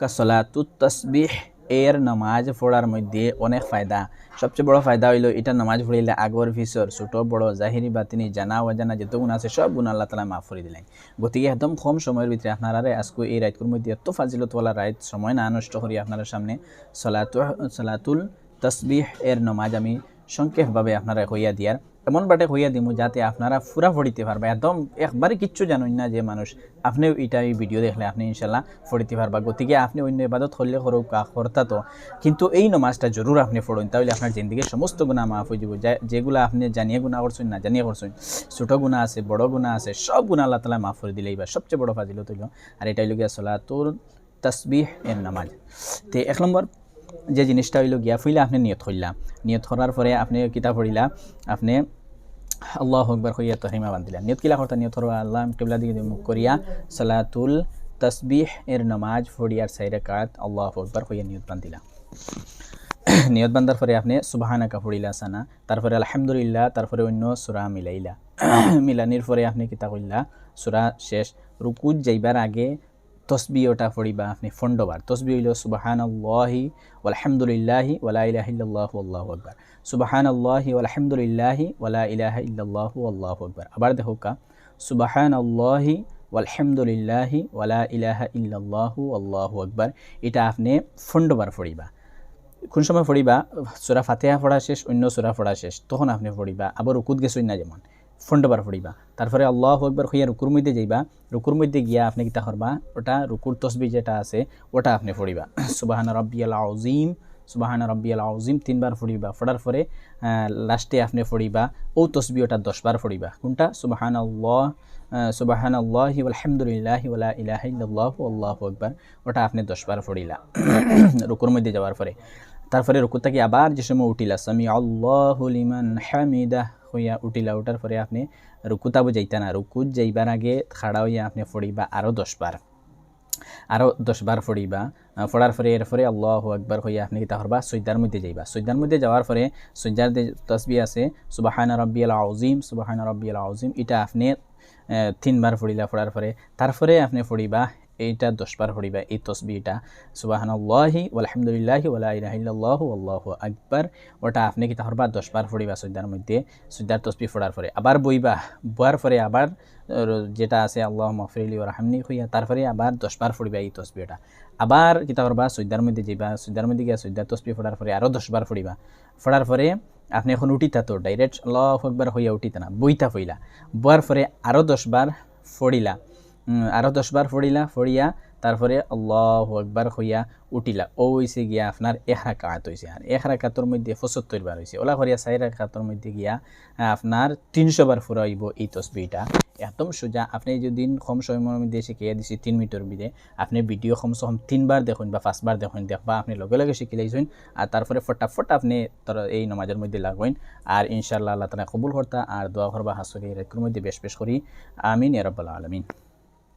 কাসলাতুত তসবিহ, এর নামাজ পড়ার মধ্যে অনেক ফায়দা। সবচেয়ে বড় ফায়দা হইল, এটা নামাজ পড়িলে আগর ফিসর ছোট, বড়, জাহিরি, বাতিনি, জানা, অজানা যত গুণ আছে, সব গুণ আল্লাহ তালা মাফ করে দিলেন। গতিকে একদম কম সময়ের ভিতরে আপনারা আজকে এই রাইতকুর মধ্যে এত ফাজিলতওয়ালা রাইত সময় না নষ্ট করি আপনার সামনে, সলাতু, সলাতুল তসবিহ, এর নামাজ আমি সংক্ষেপভাবে আপনারা হইয়া দিয়ার। এমন বাটে হইয়া দিমু যাতে আপনারা ফুরা ফড়িতে পারবা। একদম একবারে কিচ্ছু জানুন না যে মানুষ আপনিও এটা এই ভিডিও দেখলে আপনি ইনশাল্লাহ ফড়িতে পারবা। গতিকে আপনি অন্য ইবাদত করলে করুক করতা তো। কিন্তু এই নমাজটা জরুর আপনি ফড়ুন তাহলে আপনার জিন্দিগির সমস্ত গুণা মাফ হয়ে যাব। যেগুলো আপনি জানিয়ে গুণা করছেন, না জানিয়ে করছেন, ছোটো গুণা আছে, বড় গুণা আছে, সব গুণা আল্লাহ তালা মাফ করে দিলে এবার সবচেয়ে বড় ফাজিলত হইল। আর এটাই গিয়া সলাতুর তসবিহ এর নামাজ। তে এক নম্বর যে জিনিসটা হইল গিয়া ফুইলা আপনি নিয়ত করলা নিয়ত করার পরে আপনি কিতাব পড়িলা, আপনি আল্লাহ আকবর হইয়া তহিমা বান্ধিলা। নিয়ত কিলা করতা? নিয়ত করবা, আল্লাহ কিবলা দিকে মুখ করিয়া সালাতুল তসবিহ, এর নামাজ ফড়িয়ার সাইরে কাত আল্লাহ আকবর হইয়া নিয়ত বান্ধিলা। নিয়ত বান্ধার পরে আপনি সুবাহানাকা পড়িলা সানা। তারপরে আলহামদুলিল্লাহ, তারপরে অন্য সুরা মিলাইলা। মিলানির পরে আপনি কিতা করলা সুরা শেষ। রুকুজ যাইবার আগে তসবি ওটা পড়িবা, আপনি ফন্ডবার। তসবি হইল সুবাহান আল্লাহি আলহামদুলিল্লাহি ওলা ইলাহ ইল্লাল্লাহু আল্লাহু আকবার। সুবাহান আল্লাহি আলহামদুলিল্লাহি ওলা ইলাহ ইল্লাল্লাহু আল্লাহু আকবার। আবার দেখো কা সুবাহান আল্লাহি আলহামদুলিল্লাহি ওলা ইলাহা ইল্লাল্লাহু আল্লাহু আকবার। এটা আপনি ফন্ডবার পড়িবা। কোন সময় পড়িবা? সুরা ফাতেহা পড়া শেষ, অন্য সুরা পড়া শেষ। তখন আপনি পড়িবা। আবার উকুদ গেছই না যেমন। ফন্ডবার পড়িবা। তারপরে আল্লাহ একবার হইয়া রুকুর মধ্যে যাইবা। রুকুর মধ্যে গিয়া আপনি কিতা করবা? ওটা রুকুর তসবি যেটা আছে, ওটা আপনি পড়িবা। সুবাহান রব্বিয়াল আউজিম সুবাহান রব্বিয়াল আউজিম তিনবার পড়িবা। পড়ার পরে লাস্টে আপনি পড়িবা। ও তসবি ওটা দশবার পড়িবা। কোনটা? সুবাহান আল্লাহ সুবাহান আল্লাহ আলহামদুলিল্লাহ ওলা ইলাহ ইল্লাল্লাহু, আল্লাহু একবার ওটা আপনি দশবার পড়িলা। রুকুর মধ্যে যাওয়ার পরে। তারপরে রুকুর থেকে আবার যে সময় উঠিলা সামি আল্লাহ লিমান হামিদা হইয়া উঠিলা, উঠার পরে আপনি রুকুতাবো যাইতা না রুকুত যাইবার আগে খাড়া হইয়া আপনি ফড়িবা আরও দশবার। আরও দশবার ফড়িবা। ফড়ার পরে এরপরে আল্লাহ একবার হইয়া আপনি কিতা করবা? সৈদার মধ্যে যাইবা। সৈদার মধ্যে যাওয়ার পরে সৈদার তসবি আছে, সুবাহানা রব্বিয়াল আউজিম সুবাহানা রব্বিয়াল আউজিম এটা আপনি তিনবার ফড়িলা ফড়ার পরে। তারপরে আপনি ফড়িবা এইটা দশবার পড়িবা, এই তসবিটা সুবাহানাল্লাহি আলহামদুলিল্লাহি ওলা ইলাহিল্লাহু আল্লাহু আকবার। ওটা আপনি কি তাহরবা দশবার পড়িবা সজ্জার মধ্যে? সজ্জার তসবি ফোড়ার পরে। আবার বইবা বয়ার পরে আবার যেটা আছে আল্লাহ মফরিলি ও রাহামনি হইয়া তারপরে আবার দশবার পড়িবা এই তসবিটা আবার কিতা করবা সজ্জার মধ্যে যাইবা সজ্জার মধ্যে গিয়া সজ্জার তসবি ফোড়ার পরে আরও দশবার পড়িবা। ফোড়ার পরে আপনি এখন উঠিতা তো, ডাইরেক্ট আল্লাহ একবার হইয়া উঠিতা না, বইতা ফইলা বয়ার পরে আরও দশবার ফড়িলা আরও দশবার ফড়িলা, ফড়িয়া, তারপরে আল্লাহ একবার হইয়া উঠিলা। ও হয়েছে গিয়া আপনার এক রাকাত হয়েছে আর এক রাকাতর মধ্যে পঁচাত্তর বার হয়েছে ওলা করিয়া চাই রাকাতর মধ্যে গিয়া আপনার তিনশো বার ফুরাইব এই তসবিটা একদম সোজা, আপনি যদি কম সময়ের মধ্যে শিখিয়ে দিছি তিন মিনিটের মধ্যে, আপনি ভিডিও কমসে কম তিনবার দেখুন বা পাঁচবার দেখুন দেখবা আপনি লগে লগে শিখে লাইছেন, আর তারপরে ফটাফট আপনি এই নমাজের মধ্যে লাগবেন। আর ইনশাল্লাহ আল্লাহ তালা কবুল করতা, আর দোয়া করবা হাসরি এর মধ্যে বেশ বেশ করি। আমিন এরব্বাল আলমিন।